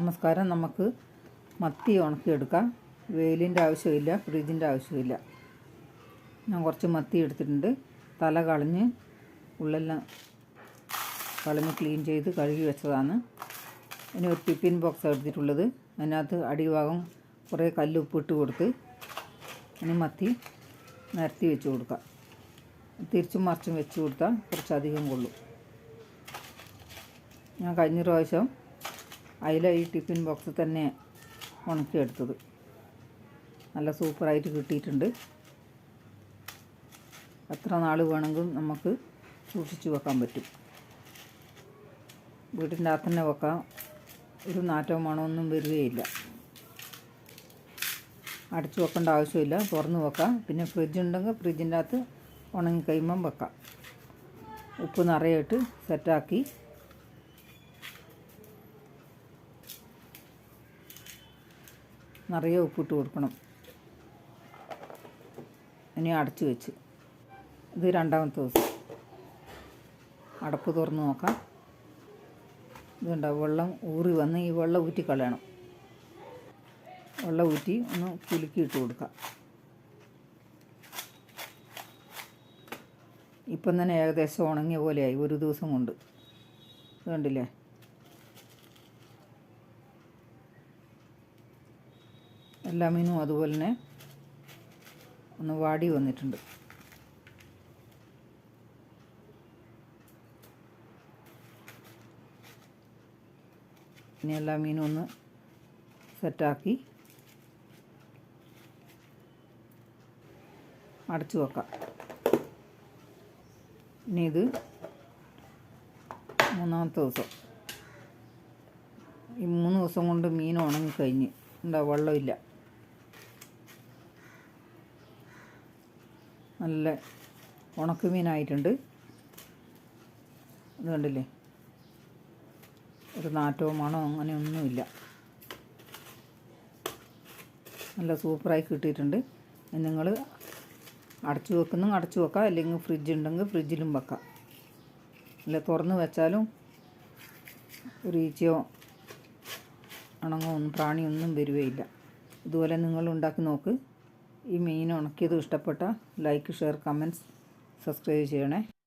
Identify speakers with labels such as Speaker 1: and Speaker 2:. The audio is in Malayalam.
Speaker 1: നമസ്കാരം. നമുക്ക് മത്തി ഉണക്കിയെടുക്കാം. വെയിലിന്റെ ആവശ്യമില്ല ഫ്രിഡ്ജിന്റെ ആവശ്യമില്ല. ഞാൻ കുറച്ച് മത്തി എടുത്തിട്ടുണ്ട്. തല കളഞ്ഞ് ഉള്ളെല്ലാം കളഞ്ഞ് ക്ലീൻ ചെയ്ത് കഴുകി വെച്ചതാണ്. ഇനി ഒരു ടിഫിൻ ബോക്സ് എടുത്തിട്ടുള്ളത്. അതിനകത്ത് അടിഭാഗം കുറേ കല്ലുപ്പ് ഇട്ട് കൊടുത്ത് ഇനി മത്തി നിരത്തി വെച്ച് കൊടുക്കാം. തിരിച്ചും മറിച്ചും വെച്ച് കൊടുത്താൽ കുറച്ചധികം കൊള്ളും. ഞാൻ കഴിഞ്ഞ പ്രാവശ്യം അയില ഈ ടിഫിൻ ബോക്സിൽ തന്നെ ഉണക്കിയെടുത്തത്. നല്ല സൂപ്പറായിട്ട് കിട്ടിയിട്ടുണ്ട്. എത്ര നാൾ വേണമെങ്കിലും നമുക്ക് സൂക്ഷിച്ച് വെക്കാൻ പറ്റും. വീട്ടിന്റെ അകത്ത് തന്നെ വെക്കാം. ഒരു നാറ്റവും മണമൊന്നും വരികയില്ല. അടച്ചു വെക്കേണ്ട ആവശ്യമില്ല. തുറന്ന് വെക്കാം. പിന്നെ ഫ്രിഡ്ജ് ഉണ്ടെങ്കിൽ ഫ്രിഡ്ജിന്റെ അകത്ത് ഉണങ്ങി കഴിയുമ്പം വെക്കാം. ഉപ്പ് നിറയിട്ട് സെറ്റാക്കി നിറയെ ഉപ്പിട്ട് കൊടുക്കണം. ഇനി അടച്ചു വെച്ച്. ഇത് രണ്ടാമത്തെ ദിവസം. അടപ്പ് തുറന്ന് നോക്കാം. ഇതുണ്ടാവും വെള്ളം ഊറി വന്ന് ഈ വെള്ളം ഊറ്റി കളയണം. വെള്ളം ഊറ്റി ഒന്ന് കുലുക്കി ഇട്ട് കൊടുക്കാം. ഇപ്പം തന്നെ ഏകദേശം ഉണങ്ങിയ പോലെയായി. ഒരു ദിവസം കൊണ്ട്. കണ്ടില്ലേ? എല്ലാ മീനും അതുപോലെ തന്നെ ഒന്ന് വാടി വന്നിട്ടുണ്ട്. ഇനി എല്ലാ മീനും ഒന്ന് സെറ്റാക്കി അടച്ചു വെക്കാം. ഇനി ഇത് മൂന്നാമത്തെ ദിവസം. ഈ മൂന്ന് ദിവസം കൊണ്ട് മീൻ ഉണങ്ങിക്കഴിഞ്ഞ്. എന്താ വെള്ളമില്ല. നല്ല ഉണക്ക് മീനായിട്ടുണ്ട് ഇത് കണ്ടില്ലേ? ഒരു നാറ്റവും മണോ അങ്ങനെയൊന്നുമില്ല നല്ല സൂപ്പറായി കിട്ടിയിട്ടുണ്ട്. നിങ്ങൾ അടച്ചു വെക്കുന്നു അടച്ചു വെക്കാം. അല്ലെങ്കിൽ ഫ്രിഡ്ജ് ഉണ്ടെങ്കിൽ ഫ്രിഡ്ജിലും വെക്കാം. അല്ല തുറന്ന് വെച്ചാലും ഒരു ഈച്ചയോ അണങ്ങോ ഒന്നും പ്രാണിയൊന്നും വരുകയില്ല ഇതുപോലെ നിങ്ങൾ ഉണ്ടാക്കി നോക്ക്. ഈ മീൻ ഉണക്കിയത് ഇഷ്ടപ്പെട്ട ലൈക്ക് ഷെയർ കമന്റ്സ് സബ്സ്ക്രൈബ് ചെയ്യണേ.